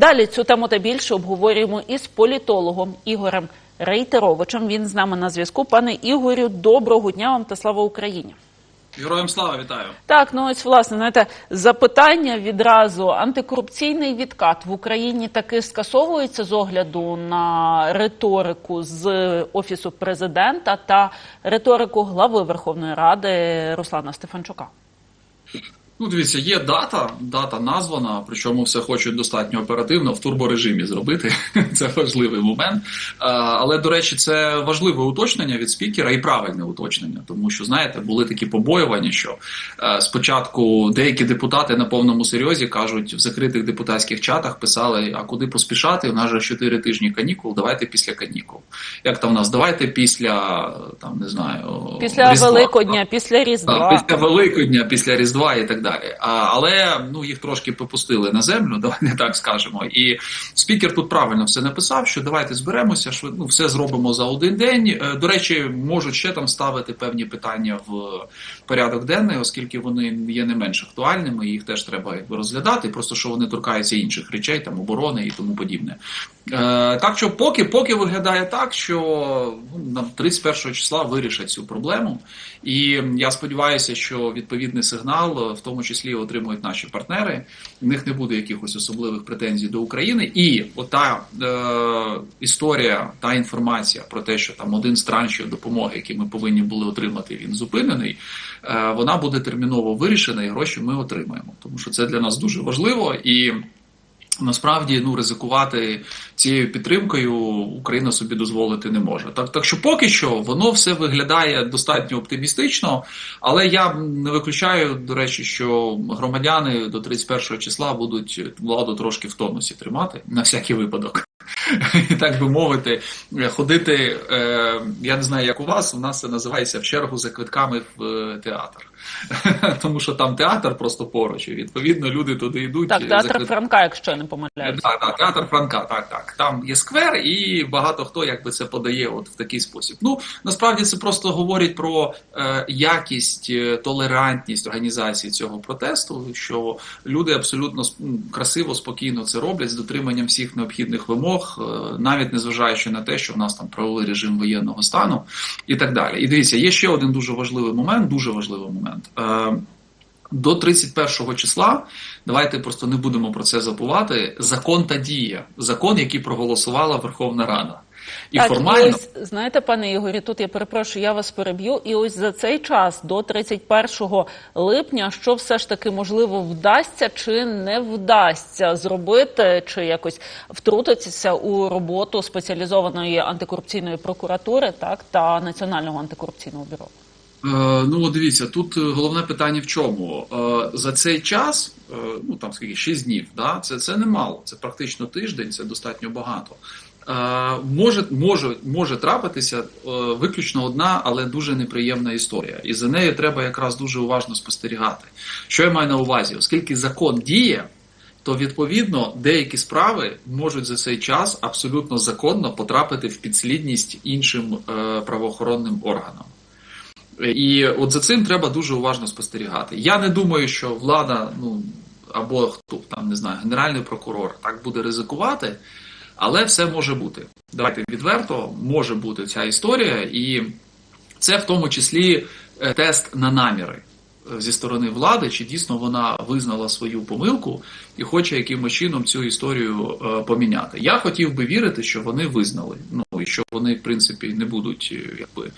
Далі цю тему та більше обговорюємо із політологом Ігорем Рейтеровичем. Він з нами на зв'язку. Пане Ігорю, доброго дня вам та слава Україні. Героям слава вітаю. Так, ну ось власне знаєте, запитання відразу. Антикорупційний відкат в Україні таки скасовується з огляду на риторику з офісу президента та риторику глави Верховної Ради Руслана Стефанчука. Ну, дивіться, є дата, дата названа, причому все хочуть достатньо оперативно в турборежимі зробити. Це важливий момент. Але, до речі, це важливе уточнення від спікера і правильне уточнення, тому що знаєте, були такі побоювання, що е, спочатку деякі депутати на повному серйозі кажуть в закритих депутатських чатах писали: а куди поспішати? У нас же 4 тижні канікул. Давайте після канікул. Як там у нас? Давайте після там не знаю Після Різдва. Великодня, після Різдва. Після Великодня, після Різдва і так далі. А, але ну їх трошки попустили на землю, давайте так скажемо. І спікер тут правильно все написав, що давайте зберемося, швид- ну, все зробимо за один день. Е, До речі, можуть ще там ставити певні питання в порядок денний, оскільки вони є не менш актуальними, їх теж треба розглядати, просто що вони торкаються інших речей, там оборони і тому подібне. Е, так що поки, поки виглядає так, що ну, нам 31 числа вирішать цю проблему. І я сподіваюся, що відповідний сигнал, в тому числі, отримують наші партнери. В них не буде якихось особливих претензій до України. І ота е, історія, та інформація про те, що там один з траншів допомоги, який ми повинні були отримати, він зупинений. Е, вона буде терміново вирішена, і гроші ми отримаємо. Тому що це для нас дуже важливо і. Насправді ну ризикувати цією підтримкою Україна собі дозволити не може. Так, так що поки що воно все виглядає достатньо оптимістично, але я не виключаю, до речі, що громадяни до 31 числа будуть владу трошки в тонусі тримати на всякий випадок. Так би мовити, ходити. Е, я не знаю, як у вас. У нас це називається в чергу за квитками в е, театр, тому що там театр просто поруч. і Відповідно, люди туди йдуть. Так, театр квит- Франка, якщо я не помиляюся. так, так, театр Франка, так, так. Там є сквер, і багато хто якби це подає от в такий спосіб. Ну насправді це просто говорить про е, якість, е, толерантність організації цього протесту, що люди абсолютно сп- красиво, спокійно це роблять з дотриманням всіх необхідних вимог, е, навіть незважаючи на те, що в нас там правовий режим воєнного стану і так далі. І дивіться, є ще один дуже важливий момент, дуже важливий момент. Е, до 31 числа давайте просто не будемо про це забувати. Закон та дія, закон, який проголосувала Верховна Рада, і так, формально і ось, знаєте, пане Ігорі, тут я перепрошую, я вас переб'ю. І ось за цей час, до 31 липня, що все ж таки можливо вдасться чи не вдасться зробити, чи якось втрутитися у роботу спеціалізованої антикорупційної прокуратури, так та національного антикорупційного бюро. Е, Ну, дивіться, тут е, головне питання в чому? Е, За цей час, ну там скільки 6 днів, да, це, це немало, це практично тиждень, це достатньо багато. Може, може, може трапитися виключно одна, але дуже неприємна історія. І за нею треба якраз дуже уважно спостерігати. Що я маю на увазі? Оскільки закон діє, то відповідно деякі справи можуть за цей час абсолютно законно потрапити в підслідність іншим правоохоронним органам. І от за цим треба дуже уважно спостерігати. Я не думаю, що влада, ну або хто там не знаю, генеральний прокурор так буде ризикувати, але все може бути. Давайте відверто може бути ця історія, і це в тому числі е, тест на наміри зі сторони влади, чи дійсно вона визнала свою помилку і хоче якимось чином цю історію е, поміняти. Я хотів би вірити, що вони визнали. Ну і що вони, в принципі, не будуть е, якби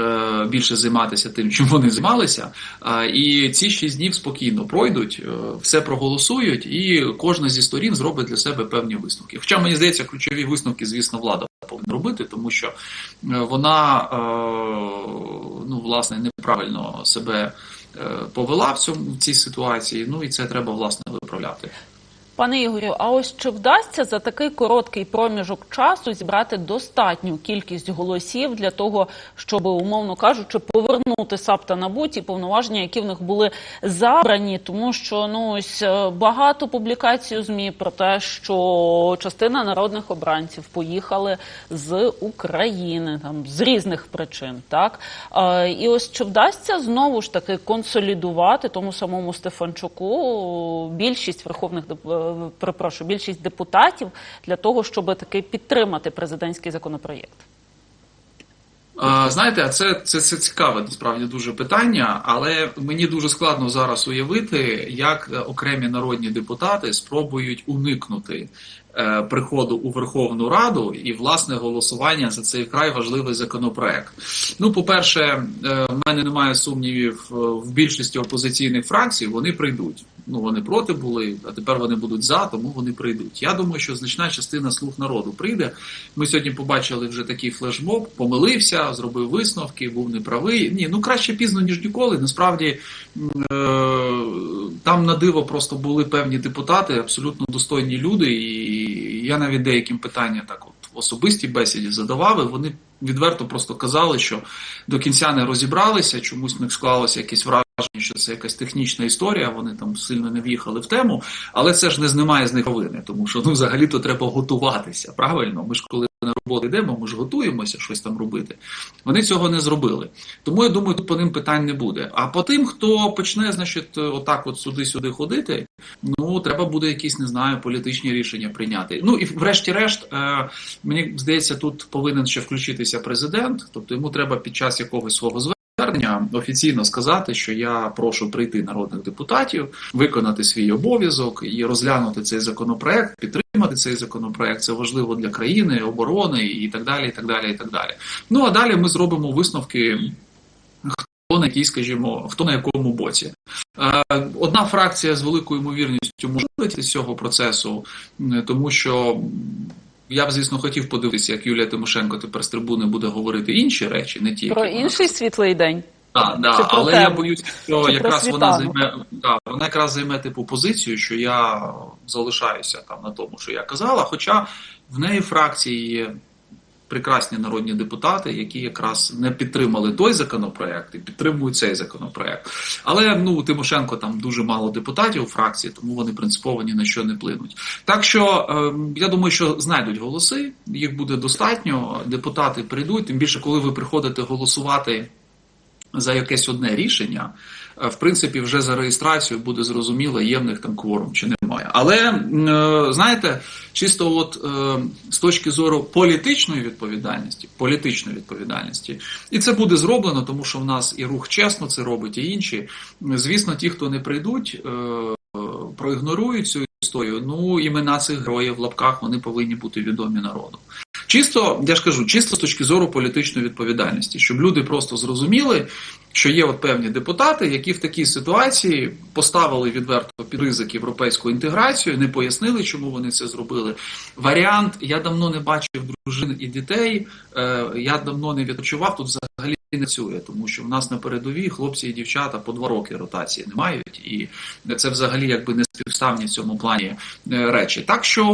е, більше займатися тим, чим вони займалися. І ці шість днів спокійно пройдуть, все проголосують, і кожна зі сторін зробить для себе певні висновки. Хоча мені здається, ключові висновки, звісно, влада повинна робити, тому що вона ну власне неправильно себе повела в цьому в цій ситуації. Ну і це треба власне виправляти. Пане Ігорю, а ось чи вдасться за такий короткий проміжок часу зібрати достатню кількість голосів для того, щоб, умовно кажучи, повернути САП та НАБУ ті повноваження, які в них були забрані, тому що ну ось е, багато публікацій у змі про те, що частина народних обранців поїхали з України там з різних причин, так? Е, і ось чи вдасться знову ж таки консолідувати тому самому Стефанчуку більшість верховних деп- е, перепрошую, більшість депутатів для того, щоб таки підтримати президентський законопроєкт? А, Знаєте, це, це, це цікаве насправді дуже питання, але мені дуже складно зараз уявити, як е, окремі народні депутати спробують уникнути е, приходу у Верховну Раду і власне голосування за цей вкрай важливий законопроект. Ну, по-перше, е, в мене немає сумнівів е, в більшості опозиційних фракцій, вони прийдуть. Ну вони проти були, а тепер вони будуть за, тому вони прийдуть. Я думаю, що значна частина слуг народу прийде. Ми сьогодні побачили вже такий флешмоб, помилився, зробив висновки, був неправий. Ні, ну краще пізно ніж ніколи. Насправді е, там на диво просто були певні депутати, абсолютно достойні люди, і я навіть деяким питання так от в особистій бесіді задавав. і Вони відверто просто казали, що до кінця не розібралися, чомусь не склалося якесь враження, що це якась технічна історія. Вони там сильно не в'їхали в тему, але це ж не знімає з них провини, тому що ну взагалі то треба готуватися. Правильно, ми ж коли на роботу йдемо, ми ж готуємося щось там робити. Вони цього не зробили. Тому я думаю, тут по ним питань не буде. А по тим, хто почне, значить, отак, от сюди-сюди ходити, ну треба буде якісь, не знаю, політичні рішення прийняти. Ну і врешті-решт, е, мені здається, тут повинен ще включитися президент, тобто йому треба під час якогось свого звернення офіційно сказати, що я прошу прийти народних депутатів, виконати свій обов'язок і розглянути цей законопроект, підтримати цей законопроект. Це важливо для країни, оборони і так далі. І так далі, і так далі. Ну а далі ми зробимо висновки. Хто на якій, скажімо, хто на якому боці. Е, Одна фракція з великою ймовірністю може вийти з цього процесу, тому що я б, звісно, хотів подивитися, як Юлія Тимошенко тепер з трибуни буде говорити інші речі, не ті, Про які вона інший світлий день. так, да, да. але я боюся, що Чи якраз вона займе да, вона якраз займе типу позицію, що я залишаюся там на тому, що я казала. Хоча в неї фракції є прекрасні народні депутати, які якраз не підтримали той законопроект і підтримують цей законопроект. Але ну у Тимошенко там дуже мало депутатів у фракції, тому вони принципово ні на що не плинуть. Так що е, я думаю, що знайдуть голоси, їх буде достатньо. Депутати прийдуть. Тим більше, коли ви приходите голосувати за якесь одне рішення, е, в принципі, вже за реєстрацію буде зрозуміло, є в них там кворум чи немає. Але е, знаєте, чисто от е, з точки зору політичної відповідальності, політичної відповідальності, і це буде зроблено, тому що в нас і рух чесно це робить, і інші. Звісно, ті, хто не прийдуть, проігнорують цю історію. Ну імена цих героїв в лапках вони повинні бути відомі народу. Чисто, я ж кажу, чисто з точки зору політичної відповідальності, щоб люди просто зрозуміли, що є от певні депутати, які в такій ситуації поставили відверто під ризик європейську інтеграцію, не пояснили, чому вони це зробили. Варіант я давно не бачив дружин і дітей. Е, я давно не відпочивав тут взагалі. Не працює, тому що в нас на передовій хлопці і дівчата по два роки ротації не мають, і це взагалі якби не співставні в цьому плані е, речі. Так що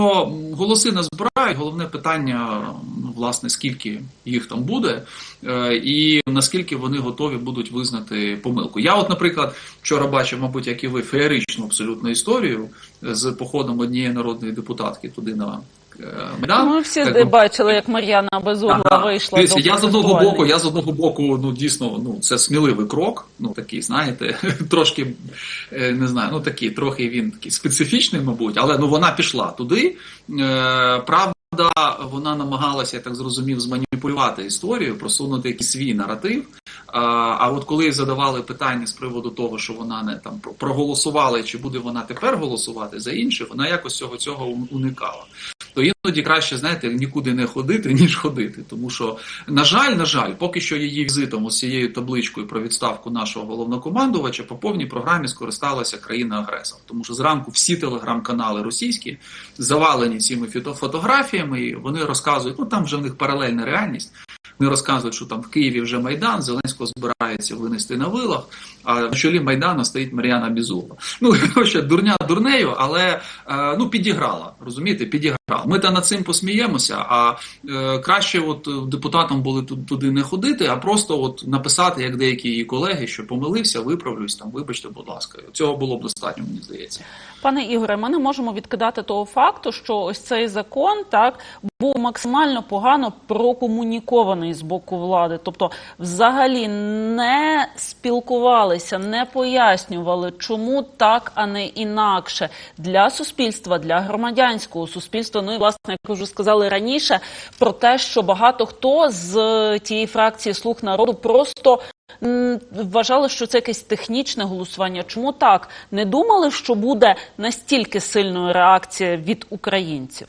голоси назбирають. Головне питання, ну, власне, скільки їх там буде, е, і наскільки вони готові будуть визнати помилку. Я, от, наприклад, вчора бачив, мабуть, як і ви, феєричну абсолютно історію з походом однієї народної депутатки туди на е, Майдан. Ми всі Так, де бачили, як Мар'яна Безугла Ага. вийшла Дивіться, до я з одного боку, я з одного боку, ну дійсно, ну це сміливий крок. Ну такий, знаєте, трошки е, не знаю, ну такий, трохи він такий специфічний, мабуть, але ну вона пішла туди. Е, Правда, вона намагалася, я так зрозумів, зманіпулювати історію, просунути якийсь свій наратив. А, от коли задавали питання з приводу того, що вона не там проголосувала, чи буде вона тепер голосувати за інших, вона якось цього цього уникала то іноді краще, знаєте, нікуди не ходити, ніж ходити. Тому що, на жаль, на жаль, поки що її візитом, ось цією табличкою про відставку нашого головнокомандувача по повній програмі скористалася країна-агресор. Тому що зранку всі телеграм-канали російські завалені цими фото- фотографіями, і вони розказують, ну там вже в них паралельна реальність. Вони розказують, що там в Києві вже Майдан, Зеленського збирається винести на вилах, а на чолі Майдану стоїть Мар'яна Бізула. Ну, коротше, дурня дурнею, але е, ну, підіграла, розумієте, підіграла. Ми та над цим посміємося, а е, краще от депутатам були ту- туди не ходити, а просто от написати, як деякі її колеги, що помилився, виправлюсь, там, вибачте, будь ласка. Цього було б достатньо, мені здається. Пане Ігоре, ми не можемо відкидати того факту, що ось цей закон так був максимально погано прокомунікований з боку влади. Тобто, взагалі не спілкувалися, не пояснювали, чому так, а не інакше для суспільства, для громадянського суспільства. Ну і власне, як ви вже сказали раніше, про те, що багато хто з тієї фракції слуг народу просто. Вважали, що це якесь технічне голосування. Чому так? Не думали, що буде настільки сильною реакція від українців?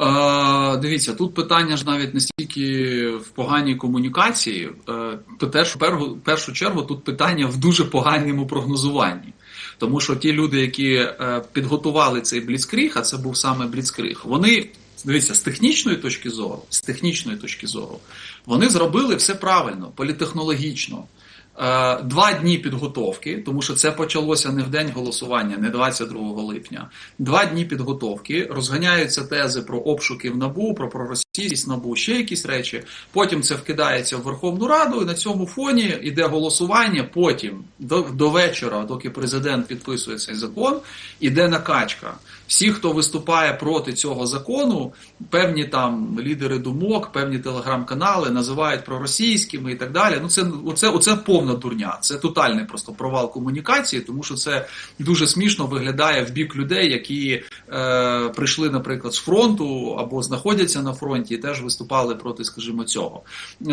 Е, дивіться, тут питання ж навіть не стільки в поганій комунікації, е, то теж в першу чергу тут питання в дуже поганому прогнозуванні. Тому що ті люди, які е, підготували цей бліцкріг, а це був саме бліцкріг, вони дивіться, з технічної точки зору, з технічної точки зору, вони зробили все правильно, політехнологічно. Е, Два дні підготовки, тому що це почалося не в день голосування, не 22 липня. Два дні підготовки, розганяються тези про обшуки в НАБУ, про проросійськість НАБУ, ще якісь речі. Потім це вкидається в Верховну Раду, і на цьому фоні йде голосування. Потім до, до вечора, доки президент підписує цей закон, іде накачка. Всі, хто виступає проти цього закону, певні там лідери думок, певні телеграм-канали називають проросійськими і так далі. Ну це оце, оце повна дурня. Це тотальний просто провал комунікації, тому що це дуже смішно виглядає в бік людей, які е, прийшли, наприклад, з фронту або знаходяться на фронті, і теж виступали проти, скажімо, цього.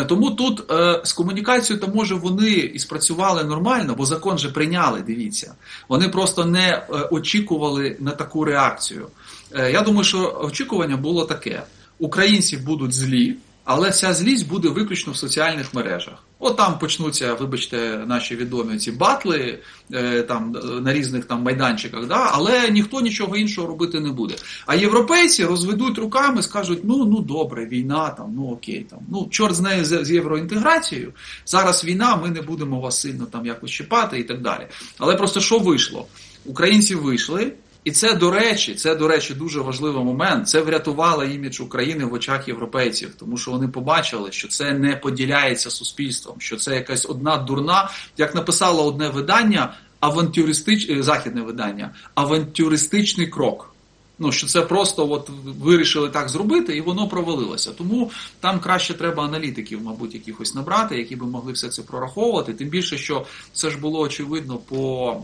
Тому тут е, з комунікацією, то може вони і спрацювали нормально, бо закон же прийняли. Дивіться, вони просто не е, очікували на таку реакцію. Е, Я думаю, що очікування було таке: українці будуть злі, але ця злість буде виключно в соціальних мережах. От там почнуться, вибачте, наші відомі ці батли е, там е, на різних там майданчиках, да? але ніхто нічого іншого робити не буде. А європейці розведуть руками, скажуть: ну ну добре, війна там, ну окей, там ну чорт з нею з, євроінтеграцією. Зараз війна, ми не будемо вас сильно там якось чіпати і так далі. Але просто що вийшло? Українці вийшли. І це до речі, це до речі, дуже важливий момент. Це врятувало імідж України в очах європейців, тому що вони побачили, що це не поділяється суспільством, що це якась одна дурна, як написало одне видання, авантюристич е, західне видання, авантюристичний крок. Ну що це просто от вирішили так зробити, і воно провалилося. Тому там краще треба аналітиків, мабуть, якихось набрати, які би могли все це прораховувати. Тим більше, що це ж було очевидно по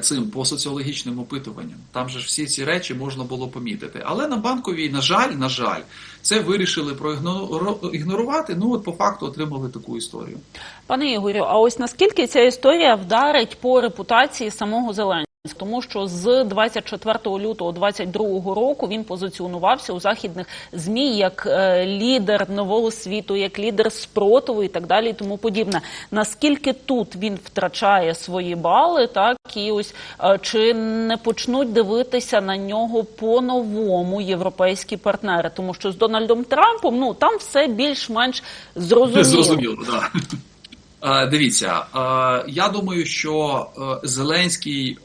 цим по соціологічним опитуванням. Там же ж всі ці речі можна було помітити. Але на банковій, на жаль, на жаль, це вирішили проігнорувати. Ну от по факту отримали таку історію. Пане Ігорю, а ось наскільки ця історія вдарить по репутації самого Зеленського? Тому що з 24 лютого 22 року він позиціонувався у західних змі як е, лідер нового світу, як лідер спротиву і так далі, і тому подібне. Наскільки тут він втрачає свої бали, так і ось е, чи не почнуть дивитися на нього по-новому європейські партнери? Тому що з Дональдом Трампом ну там все більш-менш зрозуміло. Зрозуміло, да. Е, Дивіться, е, я думаю, що е, Зеленський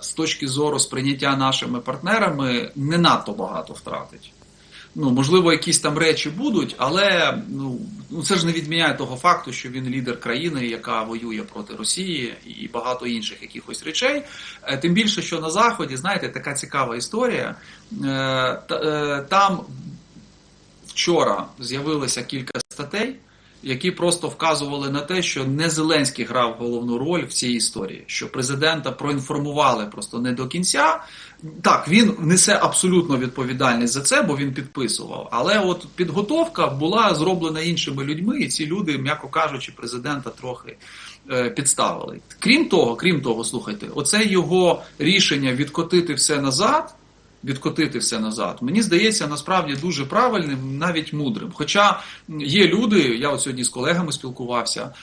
з точки зору сприйняття нашими партнерами не надто багато втратить. Ну, можливо, якісь там речі будуть, але ну, ну це ж не відміняє того факту, що він лідер країни, яка воює проти Росії і багато інших якихось речей. Тим більше, що на Заході, знаєте, така цікава історія. Та- Там вчора з'явилося кілька статей, які просто вказували на те, що не Зеленський грав головну роль в цій історії, що президента проінформували просто не до кінця. Так, він несе абсолютно відповідальність за це, бо він підписував. Але от підготовка була зроблена іншими людьми, і ці люди, м'яко кажучи, президента трохи е, підставили. Крім того, крім того, слухайте, оце його рішення відкотити все назад відкотити все назад. Мені здається, насправді дуже правильним, навіть мудрим. Хоча є люди, я от сьогодні з колегами спілкувався.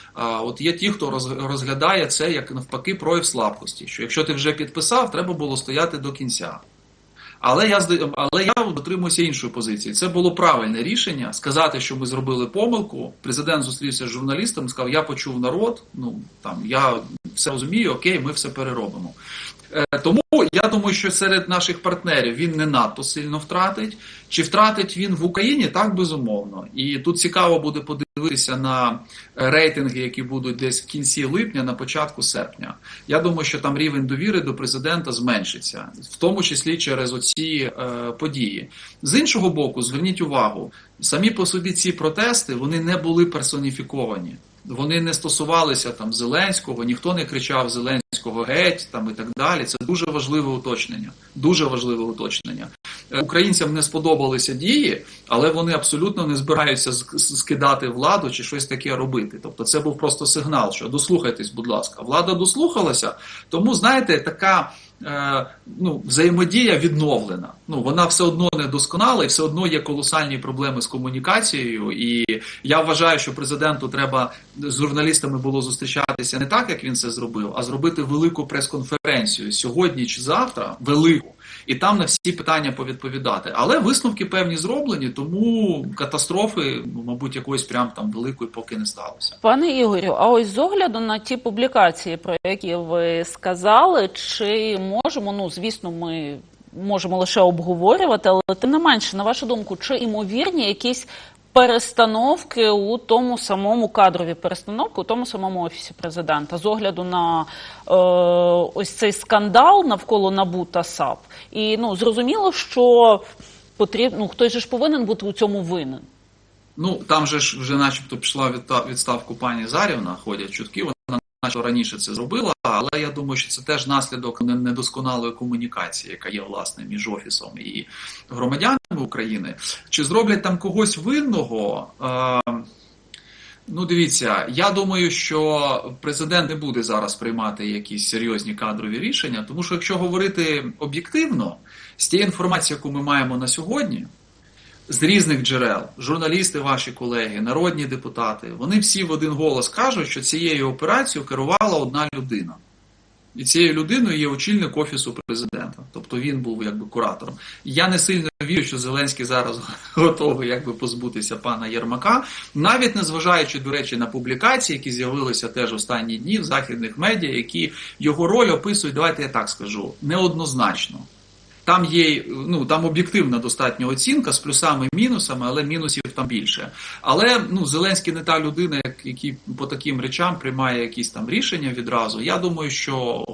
От є ті, хто розглядає це як навпаки прояв слабкості. Що якщо ти вже підписав, треба було стояти до кінця. Але я але я дотримуюся іншої позиції. Це було правильне рішення сказати, що ми зробили помилку. Президент зустрівся з журналістом, сказав: Я почув народ. Ну там я все розумію, окей, ми все переробимо. Е, Тому я думаю, що серед наших партнерів він не надто сильно втратить. Чи втратить він в Україні? Так безумовно. І тут цікаво буде подивитися. на рейтинги, які будуть десь в кінці липня, на початку серпня. Я думаю, що там рівень довіри до президента зменшиться, в тому числі через оці е, події. З іншого боку, зверніть увагу, самі по собі ці протести вони не були персоніфіковані. Вони не стосувалися там Зеленського, ніхто не кричав Зеленського геть там і так далі. Це дуже важливе уточнення. Дуже важливе уточнення. Е, Українцям не сподобалися дії, але вони абсолютно не збираються скидати владу чи щось таке робити. Тобто, це був просто сигнал, що дослухайтесь, будь ласка. Влада дослухалася, тому знаєте, така. Е, Ну, взаємодія відновлена. Ну вона все одно не досконала, і все одно є колосальні проблеми з комунікацією. І я вважаю, що президенту треба з журналістами було зустрічатися не так, як він це зробив, а зробити велику прес-конференцію сьогодні чи завтра, велику, і там на всі питання повідповідати. Але висновки певні зроблені, тому катастрофи, ну, мабуть, якоїсь прям там великої поки не сталося. Пане Ігорю, а ось з огляду на ті публікації, про які ви сказали, чи можемо, ну звісно, ми можемо лише обговорювати, але тим не менше, на вашу думку, чи імовірні якісь перестановки у тому самому кадрові перестановки у тому самому офісі президента з огляду на е, ось цей скандал навколо НАБУ та САП? І ну зрозуміло, що потрібно ну, хтось же ж повинен бути у цьому винен. Ну там же ж вже, начебто, пішла відставку пані Зарівна, ходять чутки. Наче раніше це зробила, але я думаю, що це теж наслідок недосконалої комунікації, яка є власне між офісом і громадянами України. Чи зроблять там когось винного? Ну, дивіться, я думаю, що президент не буде зараз приймати якісь серйозні кадрові рішення, тому що якщо говорити об'єктивно, з тієї інформації, яку ми маємо на сьогодні, з різних джерел, журналісти, ваші колеги, народні депутати, вони всі в один голос кажуть, що цією операцією керувала одна людина. І цією людиною є очільник офісу президента. Тобто він був якби куратором. Я не сильно вірю, що Зеленський зараз готовий якби позбутися пана Єрмака, навіть незважаючи, до речі, на публікації, які з'явилися теж останні дні в західних медіа, які його роль описують, давайте я так скажу, неоднозначно. Там є ну там об'єктивна достатня оцінка з плюсами і мінусами, але мінусів там більше. Але ну Зеленський не та людина, як- який по таким речам приймає якісь там рішення відразу. Я думаю, що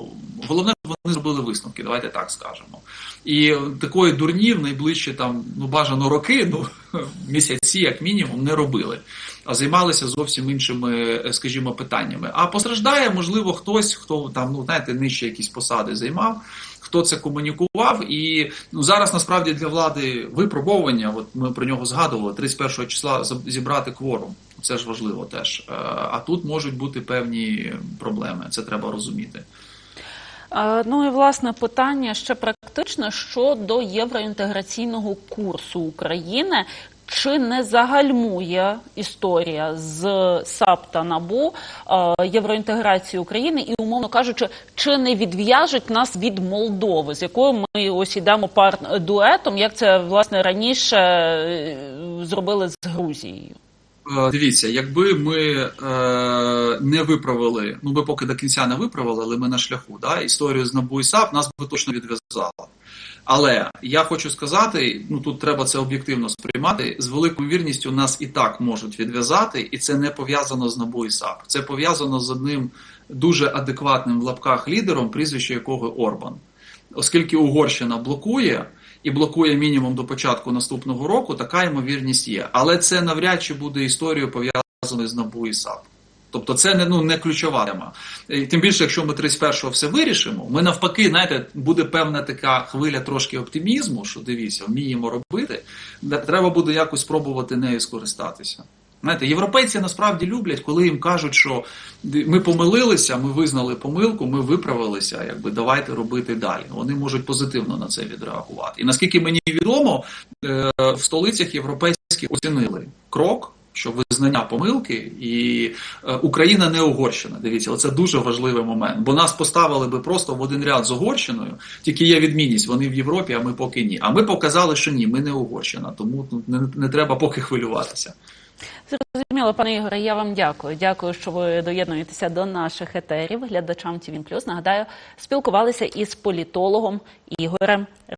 головне, вони зробили висновки. Давайте так скажемо. І такої дурні в найближчі там ну бажано роки, ну місяці, як мінімум, не робили. А займалися зовсім іншими, скажімо, питаннями. А постраждає, можливо, хтось, хто там, ну знаєте, нижче якісь посади займав, хто це комунікував. І ну зараз насправді для влади випробовування. От ми про нього згадували 31 числа зібрати кворум. Це ж важливо теж. Е, А тут можуть бути певні проблеми. Це треба розуміти. Е, Ну і власне питання ще практичне щодо євроінтеграційного курсу України. Чи не загальмує історія з САП та НАБУ е, євроінтеграції України і, умовно кажучи, чи не відв'яжуть нас від Молдови, з якою ми ось йдемо пар дуетом, як це власне раніше е, зробили з Грузією? Е, Дивіться, якби ми е, не виправили, ну ми поки до кінця не виправили, але ми на шляху. Да, історію з НАБУ і САП нас би точно відв'язало. Але я хочу сказати, ну тут треба це об'єктивно сприймати. З великою вірністю нас і так можуть відв'язати, і це не пов'язано з НАБУ і САП. Це пов'язано з одним дуже адекватним в лапках лідером, прізвище якого Орбан. Оскільки Угорщина блокує і блокує мінімум до початку наступного року, така ймовірність є. Але це навряд чи буде історією пов'язаною з НАБУ і САП. Тобто це не ну не ключова тема. І Тим більше, якщо ми 31-го все вирішимо, ми навпаки, знаєте, буде певна така хвиля трошки оптимізму, що дивіться, вміємо робити. Треба буде якось спробувати нею скористатися. Знаєте, європейці насправді люблять, коли їм кажуть, що ми помилилися, ми визнали помилку, ми виправилися, якби давайте робити далі. Вони можуть позитивно на це відреагувати. І наскільки мені відомо, е, в столицях європейських оцінили крок. Що визнання помилки і е, Україна не Угорщина. Дивіться, оце дуже важливий момент. Бо нас поставили би просто в один ряд з Угорщиною, тільки є відмінність. Вони в Європі, а ми поки ні. А ми показали, що ні, ми не Угорщина, тому не, не треба поки хвилюватися. Зрозуміло, пане Ігоре, я вам дякую. Дякую, що ви доєднуєтеся до наших етерів. Глядачам ТВ+. Нагадаю, спілкувалися із політологом Ігорем